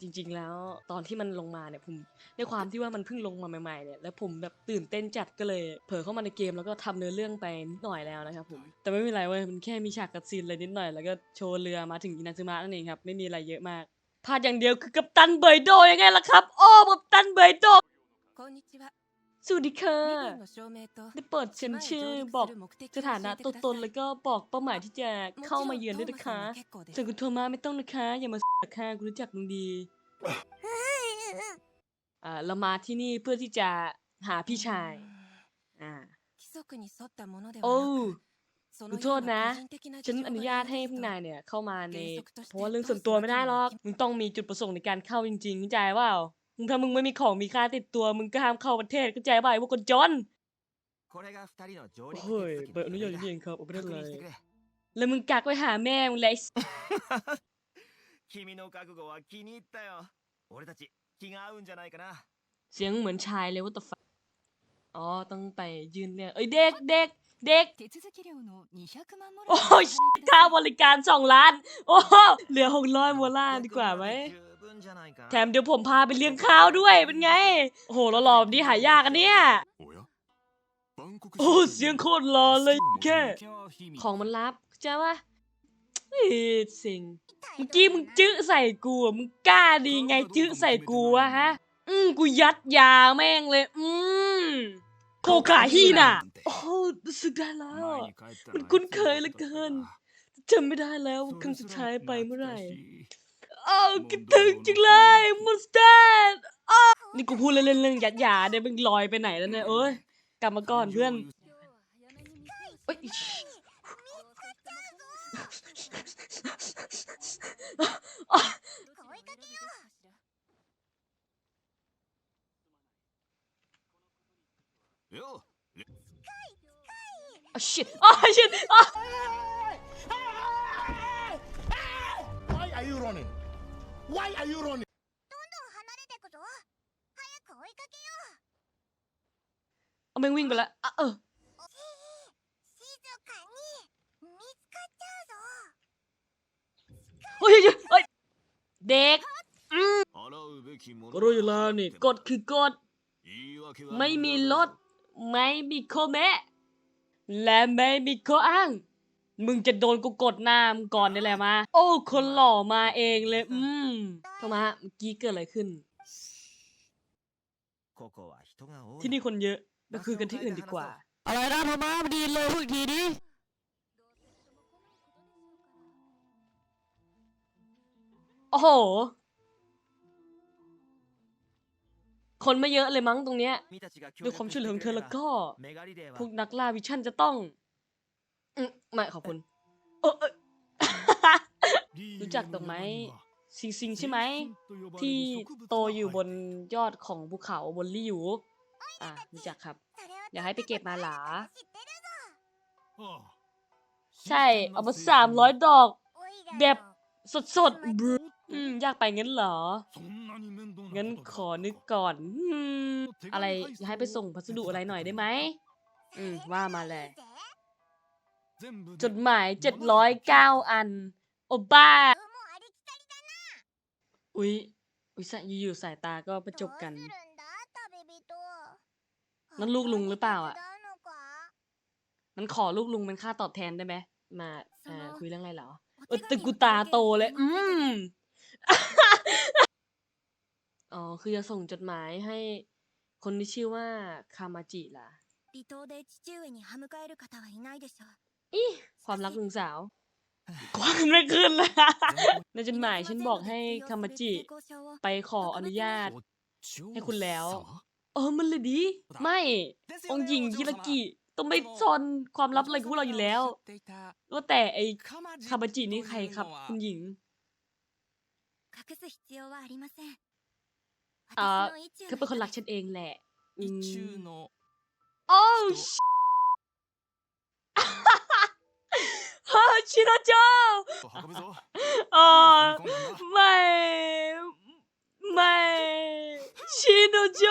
จริง ๆ แล้วตอนที่มันลงมาเนี่ยผมในความที่ว่ามันเพิ่งลงมาใหม่ๆเนี่ยแล้วผมแบบตื่นเต้นจัดก็เลยเผลอเข้ามาในเกมแล้วก็ทำเนื้อเรื่องไปนิดหน่อยแล้วนะครับผมแต่ไม่เป็นไรเว้ยมันแค่มีฉากกัดซีนอะไรนิดหน่อยแล้วก็โชว์เรือมาถึงอินาซึมะนั่นเองครับไม่มีอะไรเยอะมากพลาดอย่างเดียวคือกัปตันเบยโดยังไงล่ะครับโอ้กัปตันเบยโด こんにちは。 สวัสดีค่ะได้เปิดเซ็นชื่อบอกสถานะตัวตนแล้วก็บอกเป้าหมายที่จะเข้ามาเยือนด้วยนะคะส่วนคุณโทมัสไม่ต้องนะคะ อย่ามาสักค่ะคุณรู้จักมึงดีอ่าเรามาที่นี่เพื่อที่จะหาพี่ชายอ่าโอ้คุณโทษนะ ฉันอนุญาตให้พี่นายเนี่ยเข้ามาใน เพราะว่าเรื่องส่วนตัวไม่ได้หรอก มึงต้องมีจุดประสงค์ในการเข้าจริงๆเข้าใจว่า มึงถ้ามึงไม่มีของมีค่าติดตัวมึงก็ห้ามเข้าประเทศก็ใจบ่ายพวกคนจนเฮ้ยเปิดอนุญาตจริงครับไม่ได้เลยแล้วมึงกักไว้หาแม่มึงเลยเสียงเหมือนชายเลยว่าตฟอ๋อต้องไปยืนเรียกเอ้ยเด็กเด็กเด็กโอ้ยค่าบริการสองล้าน โอ้เหลือหกร้อยโมล่าดีกว่าไหม แถมเดี๋ยวผมพาไปเลี้ยงข้าวด้วยเป็นไง โอ้โหหล่อๆแบบนี้หายากอันเนี่ยโอ้เสียงโคตรหล่อเลยแค่ของมันลับใช่ปะเฮ้สิงเมื่อกี้มึงจื้อใส่กูมึงกล้าดีไงจื้อใส่กูอะฮะ อืมกูยัดยาแม่งเลย อืมโคคาฮีน่ะ โอ้สุกได้แล้ว มันคุ้นเคยเหลือเกินจำไม่ได้แล้วครั้งสุดท้ายไปเมื่อไหร่ คิดถึงจังเลยมุสตาร์ดอ้าวนี่กูพูดเล่นๆเรื่องยัดยาเนี่ยมึงลอยไปไหนแล้วเนี่ยเอ้ยกลับมาก่อนเพื่อนเอ้ยอ้าว shit อ้าว shit อ้าว Why are you running? Why are you running? เอาแม่งวิ่งไปแล้วอะเออเฮ้ยเฮ้ยเฮ้ยเด็กก็รู้อยู่แล้วนี่กฎคือกฎไม่มีรถไม่มีข้อแม้และไม่มีข้ออ้าง มึงจะโดนกูกดหน้ามึงก่อนนี่แหละมา โอ้ คนหล่อมาเองเลย อืมเข้ามฮะเมื่อกี้เกิดอะไรขึ้น ที่นี่คนเยอะไปคุยกันที่อื่นดีกว่า อะไรนะพม่ามัดีเลยพูดอีกทีดิโอ้โห คนไม่เยอะเลยมั้งตรงเนี้ยด้วยความช่วยเหลือของเธอแล้วก็ พวกนักล่าวิชั่นจะต้อง อืมไม่ขอบคุณเออเออรู้จักดอกไม้ซิงซิงใช่ไหม ที่โตอยู่บนยอดของภูเขาบนลี่หยูอะรู้จักครับอยากให้ไปเก็บมาหลา ใช่ เอามาสามร้อยดอก แบบสดสดๆบรูอืมยากไปงั้นเหรอ งั้นขอนึกก่อนอืมอะไรอยากให้ไปส่งพัสดุอะไรหน่อยได้ไหม อืมว่ามาเลย จดหมายเจ็ดร้อยเก้าอัน โอบ้า อุ๊ย อุ๊ยสะอยู่ๆสายตาก็ประจบกัน นั่นลูกลุงหรือเปล่าอะ มันขอลูกลุงเป็นค่าตอบแทนได้ไหม มาอ่าคุยเรื่องอะไรเหรอ เออแต่กูตาโตเลย อืม อ๋อ คือจะส่งจดหมายให้คนที่ชื่อว่าคามาจิล่ะ 離島で父上に歯向かえる方はいないでしょう อีความรักหนึ่งสาวกว้างไม่ขึ้นเลยในจดหมายฉันบอกให้คามาจิ ไปขออนุญาต ให้คุณแล้ว เออมันเลยดี ไม่ องหญิงฮิรากิต้องไม่ซนความลับอะไรกับพวกเราอยู่แล้วว่แต่ไอคามาจินี่ใครครับ คุณหญิงอ่าเขาเป็นคนรักฉันเองแหละอืมโอ้ ชิโนโจเออไม่ไม่ชิโนโจ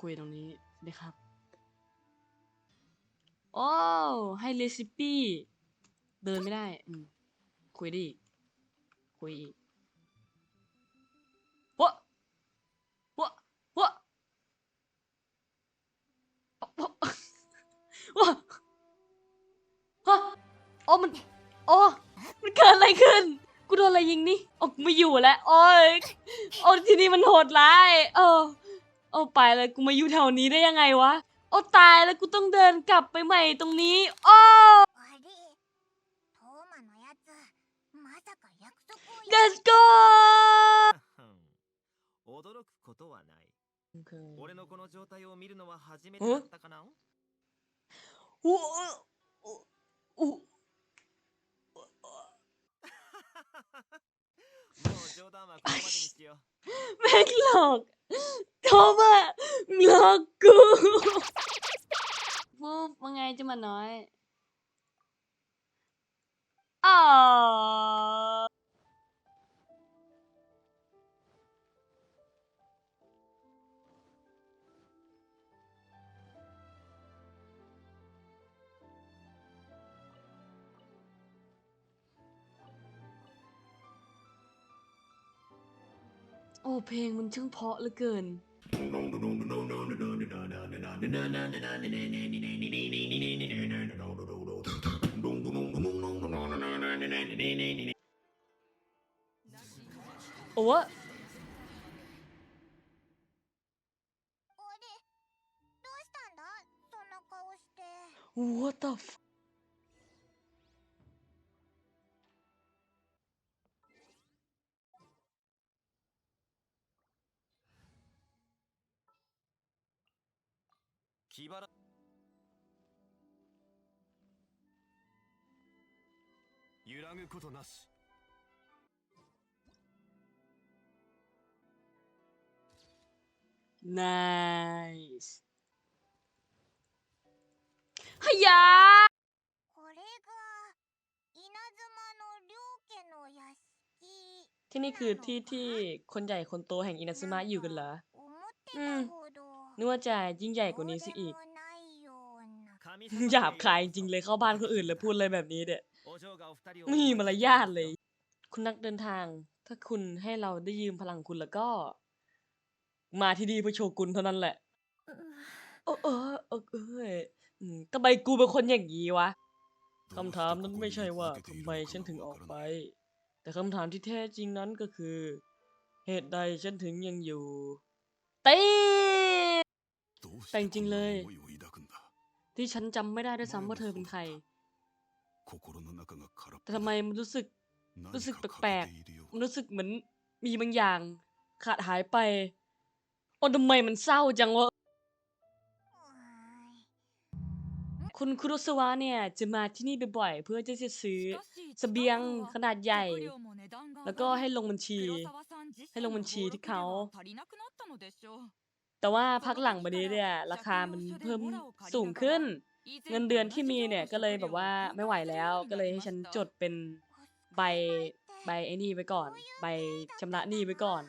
คุยตรงนี้นะครับ โอ้ให้เรซิปี้เดินไม่ได้คุยดิคุยอีกวะวะวะวะ อะไรขึ้น กูโดนอะไรยิงนี่ออกไม่อยู่แล้ว โอ้ยโอ้ที่นี่มันโหดร้าย เออเอาไปเลยกูมาอยู่แถวนี้ได้ยังไงวะ โอ้ตายแล้วกูต้องเดินกลับไปใหม่ตรงนี้โอ้ あれトーマのやつまさか約束を let's go 驚くことはない俺のこの状態を見るのは初めてんだったかな โอ้โ แม่งหลอกโทรมาหลอกกูปุ๊บว่าไงจะมาน้อยอ๋อ โอ้เพลงมันช่างเพาะเหลือเกิน โอ้ว What the f- 揺らぐことなし nice はや これが稲妻の両家の屋敷 ที่นี่คือที่ที่คนใหญ่คนโตแห่งอินาซึมะอยู่กันเหรอ 思ってうんたほど นึกว่าจะยิ่งใหญ่กว่านี้ซะอีก そうでもないような神 หยาบคายจริงๆเลยเข้าบ้านคนอื่นแล้วพูดอะไรแบบนี้เด็ด お嬢がお二人を ไม่มีมารยาทเลย คุณนักเดินทาง ถ้าคุณให้เราได้ยืมพลังคุณแล้วก็ มาที่ดีเพื่อโชกุนเท่านั้นแหละ โอ้เออเออเออทำไมกูเป็นคนอย่างนี้วะ คำถามนั้นไม่ใช่ว่าทำไมฉันถึงออกไป แต่คำถามที่แท้จริงนั้นก็คือ เหตุใดฉันถึงยังอยู่ตีแต่จริงเลย ที่ฉันจำไม่ได้ด้วยซ้ำว่าเธอเป็นใคร แต่ทำไมมันรู้สึกรู้สึกแปลกๆมันรู้สึกเหมือนมีบางอย่าง ขาดหายไปโอ้ทำไมมันเศร้าจังวะคุณครุสวะเนี่ยจะมาที่นี่บ่อยๆ เพื่อจะซื้อสเสบียงขนาดใหญ่ แล้วก็ให้ลงบัญชี ให้ลงบัญชีที่เขา แต่ว่าพักหลังมานี้เนี่ยราคามันเพิ่มสูงขึ้น เงินเดือนที่มีเนี่ยก็เลยแบบว่าไม่ไหวแล้วก็เลยให้ฉันจดเป็นใบใบไอ้นี่ไว้ก่อน ใบชำระหนี้ไว้ก่อน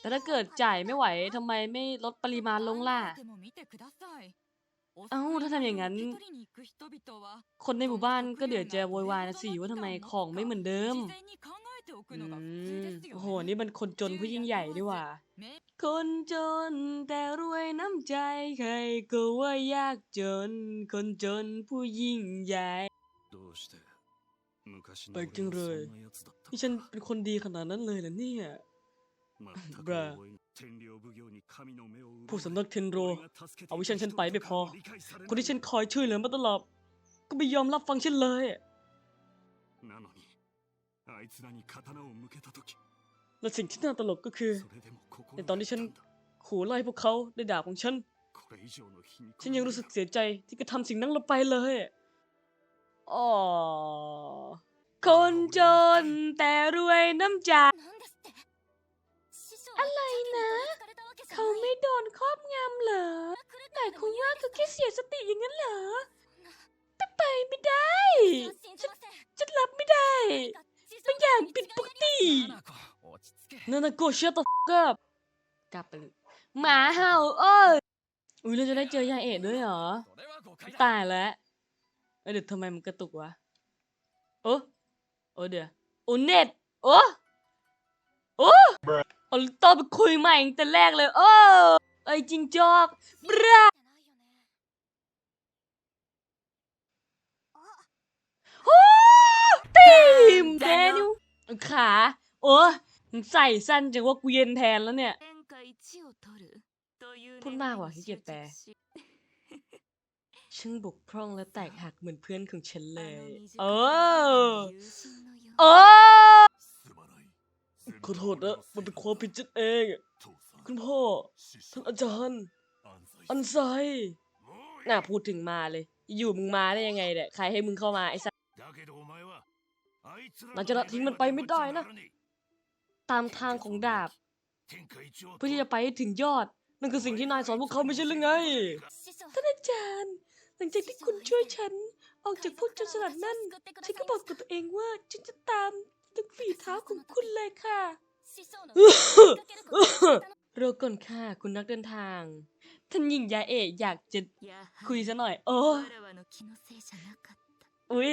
แต่ถ้าเกิดจ่ายไม่ไหวทำไมไม่ลดปริมาณลงล่ะ เอ้าถ้าทำอย่างนั้น คนในหมู่บ้านก็เดี๋ยวจะโวยวายนะสิว่าทำไมของไม่เหมือนเดิม อืมโอ้โห นี่มันคนจนผู้ยิ่งใหญ่ดีหว่า คนจนแต่รวยน้ำใจใครก็ว่ายากจน คนจนผู้ยิ่งใหญ่ どうして昔のバイキン俺ロイはそんな奴だった นี่ฉันเป็นคนดีขนาดนั้นเลยเหรอเนี่ย 全く บรา 覚え天領奉行に神の目を奪われ ผู้สำนักเทนโร 俺が助けて เอาวิชันฉันไปไม่พอ 理解されない คนที่ฉันคอยช่วยเหลือมาตลอด ก็ไม่ยอมรับฟังฉันเลย และสิ่งที่น่าตลกก็คือ ในตอนที่ฉันขู่ไล่พวกเขาด้วยดาบของฉัน ฉันยังรู้สึกเสียใจที่กระทำสิ่งนั้นลงไปเลยอ๋อคนจนแต่รวยน้ำใจอะไรนะ เขาไม่โดนครอบงำเหรอแต่ควาว่าเขาแค่เสียสติอย่างนั้นเหรอแต่ไปไม่ได้ ฉันฉันรับไม่ได้ มันอย่างผิดปกตินานาโกเชื่อตัวกับกลับไปเลยหมาเห่าเอ้ยอุ้ยเราจะได้เจอยาเอะด้วยเหรอ ตายแล้วเดี๋ยวทำไมมันกระตุกวะโอ้โอ้เดี๋ยวอุ้เน็ตโอ้โอ้ตอาไปคุยใหม่ตั้งแต่แรกเลย โอ้ไอจิงจอกบรา มแดนิวขาโอ้ใส่สั้นจังว่ากูเย็นแทนแล้วเนี่ย พูดมากกว่าที่เกียจแปลช่างบกพร่องและแตกหักเหมือนเพื่อนของฉันเลย เออเออขอโทษนะมันเป็นความผิดฉันเอง คุณพ่อ ท่านอาจารย์ อันไซน่าพูดถึงมาเลย อยู่มึงมาได้ยังไงเนี่ย ใครให้มึงเข้ามาไอ้ เราจะทิ้งมันไปไม่ได้นะ ตามทางของดาบ เพื่อที่จะไปถึงยอด นั่นคือสิ่งที่นายสอนพวกเขาไม่ใช่หรือไง ท่านอาจารย์ หลังจากที่คุณช่วยฉัน ออกจากพวกจรสลัดนั่น ฉันก็บอกกับตัวเองว่า ฉันจะตามทุงฝีเท้าของคุณเลยค่ะรอก่อนค่ะ คุณนักเดินทาง ท่านหญิงยาเอกอยากจะคุยซะหน่อย โอ้อุ้ย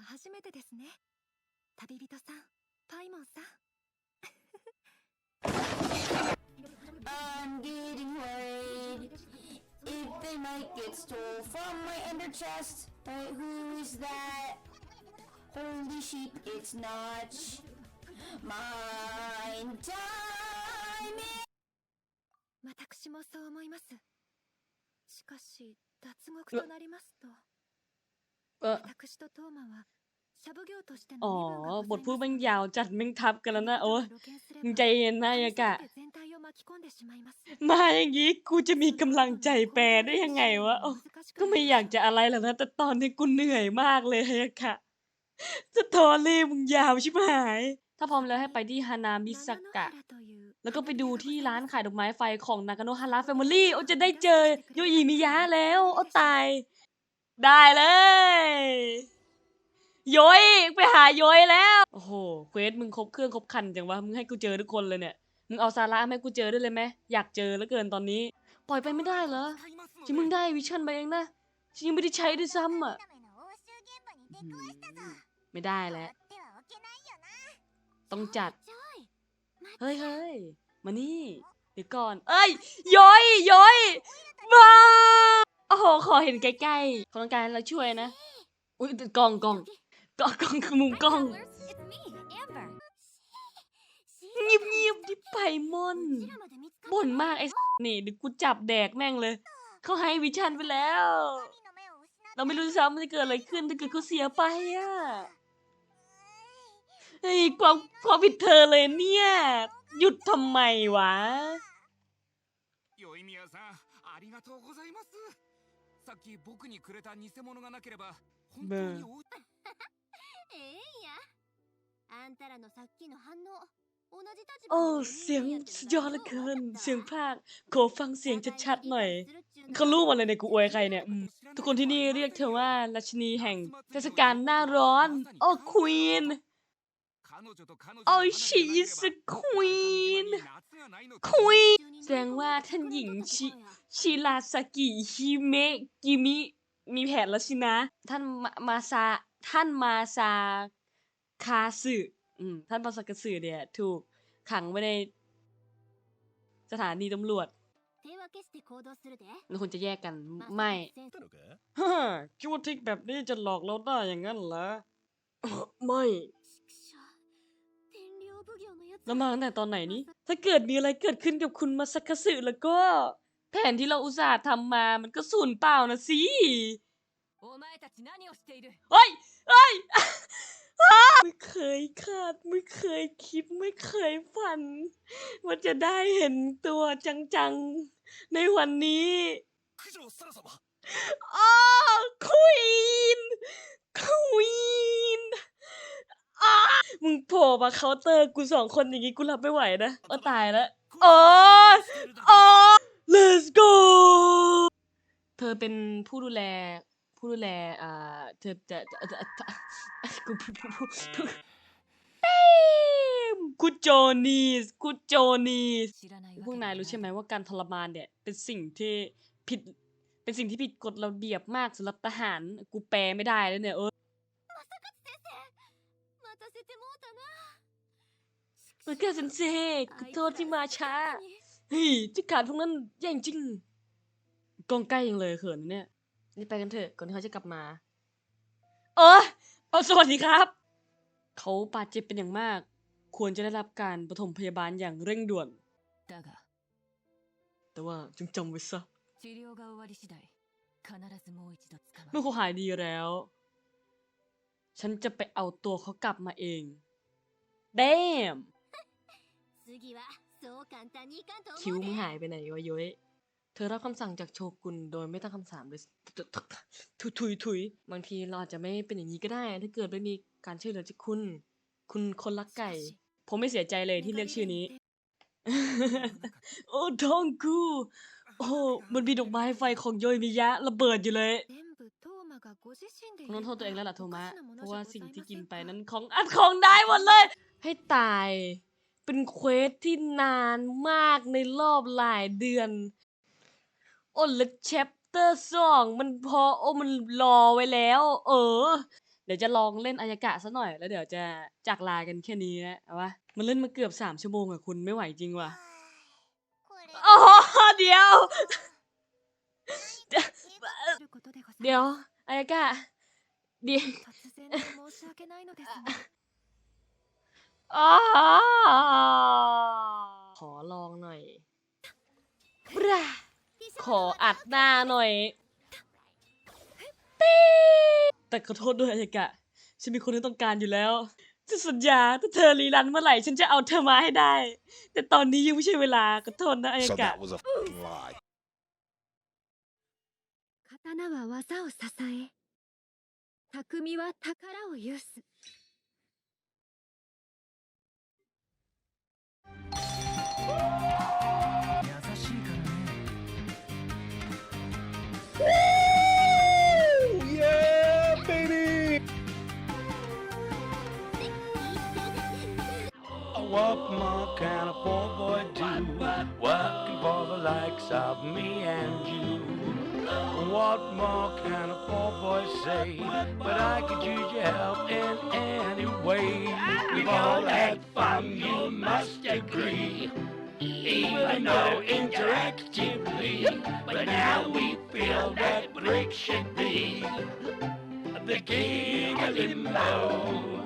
は初めてですね旅人さんパイモンさん I'm getting worried if they might get stole from my under chest. But who is that? Holy sheep, it's not mine time. 私もそう思いますしかし脱獄となりますと เออ 私とトーマはシャブ業としての อ๋อ 身分が บ ご ท ざい พูด ま แม่ง す ยาวจัดแม่งทับกันแล้วนะ โอ้ย 露見すれば มึงใจเย็นนะยากะ 全て全体を巻き込んでしまいます มาอย่างงี้กูจะมีกำลังใจแปลได้ยังไงวะโอ้ก็ไม่อยากจะอะไรหรอกนะ แต่ตอนนี้กูเหนื่อยมากเลยยากะสตอรี่มึงยาวชิบหาย ถ้าพร้อมแล้วให้ไปที่ฮานามิสกะ แล้วก็ไปดูที่ร้านขายดอกไม้ไฟของนากาโนะฮาระแฟมิลี่โอ้จะได้เจอโยอิมิยะแล้วโอ้ตาย ได้เลยย้อยไปหาย้อยแล้ว โอ้โหเควสมึงครบเครื่องครบคันจังวะมึงให้กูเจอทุกคนเลยเนี่ยมึงเอาซาร่าให้กูเจอได้เลยไหมอยากเจอแล้วเกินตอนนี้ ปล่อยไปไม่ได้เหรอที่มึงได้วิชั่นไปเองนะฉันยังไม่ได้ใช้ด้วยซ้ำอะไม่ได้แล้ว ต้องจัด เฮ้ยเฮ้ยมานี่ เดี๋ยวก่อน เอ้ยย้อยย้อยมา โอ้โหขอเห็นใกล้ๆคนการเราช่วยนะ อุ้ยกล้องกล้องกล้องกล้องคือมุมกล้องเงียบเงียบดิไปมอนบ่นมากไอ้นี่ดิกูจับแดกแม่งเลย เขาให้วิชันไปแล้ว เราไม่รู้ซ้ำมันจะเกิดอะไรขึ้นถ้าเกิดเขาเสียไปอะไอ้ความความผิดเธอเลยเนี่ย หยุดทำไมวะ さんありがとうございますさっき僕にくれた偽物がなければ本当におええんやあんたらのさっきの反応同じ立場 โอ้ の เสียง 人間やっての สุดยอดเหลือเกิน เสียงภาคขอฟังเสียง 互いに ชัดๆหน่อย 理解するっちゅうのは เขารู้หมดเลยในยกูอวยใครเนี่ยอืมทุกคนที่นี่เรียกเธอว่าราชินีแห่งเทศกาลหน้าร้อน โอ้ควีน โอ้ she is a queen ควีน แสดงว่าท่านหญิงชิ ชิราสกิฮิเมกิมิ มีแผนแล้วสินะ ท่านมาซาท่านมาซาคาสึท่านมาซากสึเนี่ย ถูกขังไว้ในสถานีตำรวจเราควรจะแยกกัน ไม่คิดว่าทิกแบบนี้จะหลอกเราได้อย่างนั้นเหรอ ไม่เรามาตั้งแต่ตอนไหนนี้ ถ้าเกิดมีอะไรเกิดขึ้นกับคุณมาสักสึแล้วก็ แผนที่เราอุตส่าห์ทำมา มันก็สูญเปล่านะสิเฮ้ยเฮ้ยไม่เคยคาดไม่เคยคิดไม่เคยฝัน ว่าจะได้เห็นตัวจังๆ ในวันนี้โอ้ควีนควีนอ้มึงโผล่มาเคาน์เตอร์กูสองคนอย่างงี้กูรับไม่ไหวนะโอ้ตายแล้วโอ้โอ้ let's go เธอเป็นผู้ดูแล ผู้ดูแลอ่าเธอจะกูพูดพูดพูดกูโจนีสกูโจนีสพวกนายรู้ใช่ไหมว่าการทรมานเนี่ย เป็นสิ่งที่ผิด เป็นสิ่งที่ผิดกฎระเบียบมากสำหรับทหาร กูแปลไม่ได้แล้วเนี่ยเออมาเกิดเซนเซขอโทษที่มาช้า เฮ้ยจิการพวกนั้นแย่งจริงกองใกล้ยังเลยเขินเนี่ย นี่ไปกันเถอะก่อนที่เขาจะกลับมา เออเอาสวัสดีครับ เขาบาดเจ็บเป็นอย่างมาก ควรจะได้รับการปฐมพยาบาลอย่างเร่งด่วน แต่ว่าจงจำไว้ซะเมื่อเขาหายดีแล้ว ฉันจะไปเอาตัวเขากลับมาเอง เดม คิ้วมึงหายไปไหนวะย้อยเธอรับคำสั่งจากโชกุนโดยไม่ตั้งคำสามเลยถุยถุยถุยบางทีเราจะไม่เป็นอย่างนี้ก็ได้ ถ้าเกิดไม่มีการช่วยเหลือจากคุณ คุณคนรักไก่ ผมไม่เสียใจเลยที่เรียกชื่อนี้ โอ้ทองกู โอ้มันมีดอกไม้ไฟของโยมิยะ ระเบิดอยู่เลยคงต้องโทษตัวเองแล้วล่ะโทมะเพราะว่าสิ่งที่กินไปนั้นของอัดของได้หมดเลย ให้ตาย เป็นเควสที่นานมากในรอบหลายเดือนโอ้และแชปเตอร์สองมันพอโอ้มันรอไว้แล้ว เออ เดี๋ยวจะลองเล่นอายากะซะหน่อยแล้วเดี๋ยวจะจากลากันแค่นี้นะวะมันเล่นมาเกือบสามชั่วโมงอะคุณไม่ไหวจริงวะโอ้เดี๋ยว เดี๋ยวอายากะเดี๋ยว ขอลองหน่อยบราขออัดหน้าหน่อยปี๊ดแต่ขอโทษด้วยอายากะ ฉันมีคนที่ต้องการอยู่แล้วจะสัญญาถ้าเธอรีรันเมื่อไหร่ ฉันจะเอาเธอมาให้ได้ แต่ตอนนี้ยังไม่ใช่เวลาขอโทษนะอาย So ากะ that was a fucking lie. 刀は技を支え匠は宝を有す What more can a poor boy do? Working for the likes of me and you. What more can a poor boy say? But I could use your help in any way. We've all had fun, you must agree. Even though interactively, but now we feel that break should be the king of limbo.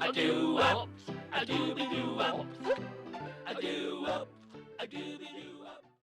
I do up, I do be do up, I do up, I do be do.